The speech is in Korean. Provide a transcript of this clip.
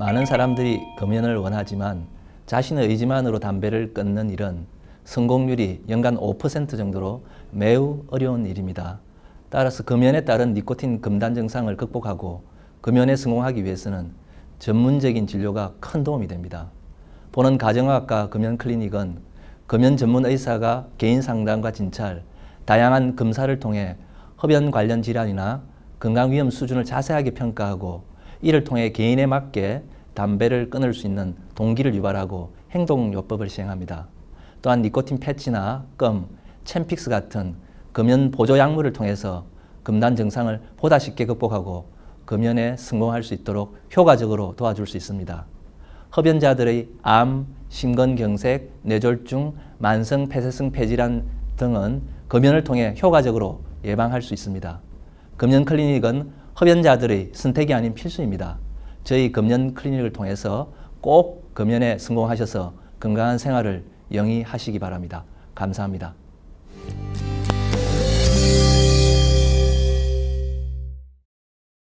많은 사람들이 금연을 원하지만 자신의 의지만으로 담배를 끊는 일은 성공률이 연간 5% 정도로 매우 어려운 일입니다. 따라서 금연에 따른 니코틴 금단 증상을 극복하고 금연에 성공하기 위해서는 전문적인 진료가 큰 도움이 됩니다. 보는 가정학과 금연 클리닉은 금연 전문 의사가 개인 상담과 진찰, 다양한 검사를 통해 흡연 관련 질환이나 건강 위험 수준을 자세하게 평가하고 이를 통해 개인에 맞게 담배를 끊을 수 있는 동기를 유발하고 행동요법을 시행합니다. 또한 니코틴 패치나 껌, 챔픽스 같은 금연 보조 약물을 통해서 금단 증상을 보다 쉽게 극복하고 금연에 성공할 수 있도록 효과적으로 도와줄 수 있습니다. 흡연자들의 암, 심근경색, 뇌졸중, 만성 폐쇄성 폐질환 등은 금연을 통해 효과적으로 예방할 수 있습니다. 금연 클리닉은 흡연자들의 선택이 아닌 필수입니다. 저희 금연 클리닉을 통해서 꼭 금연에 성공하셔서 건강한 생활을 영위하시기 바랍니다. 감사합니다.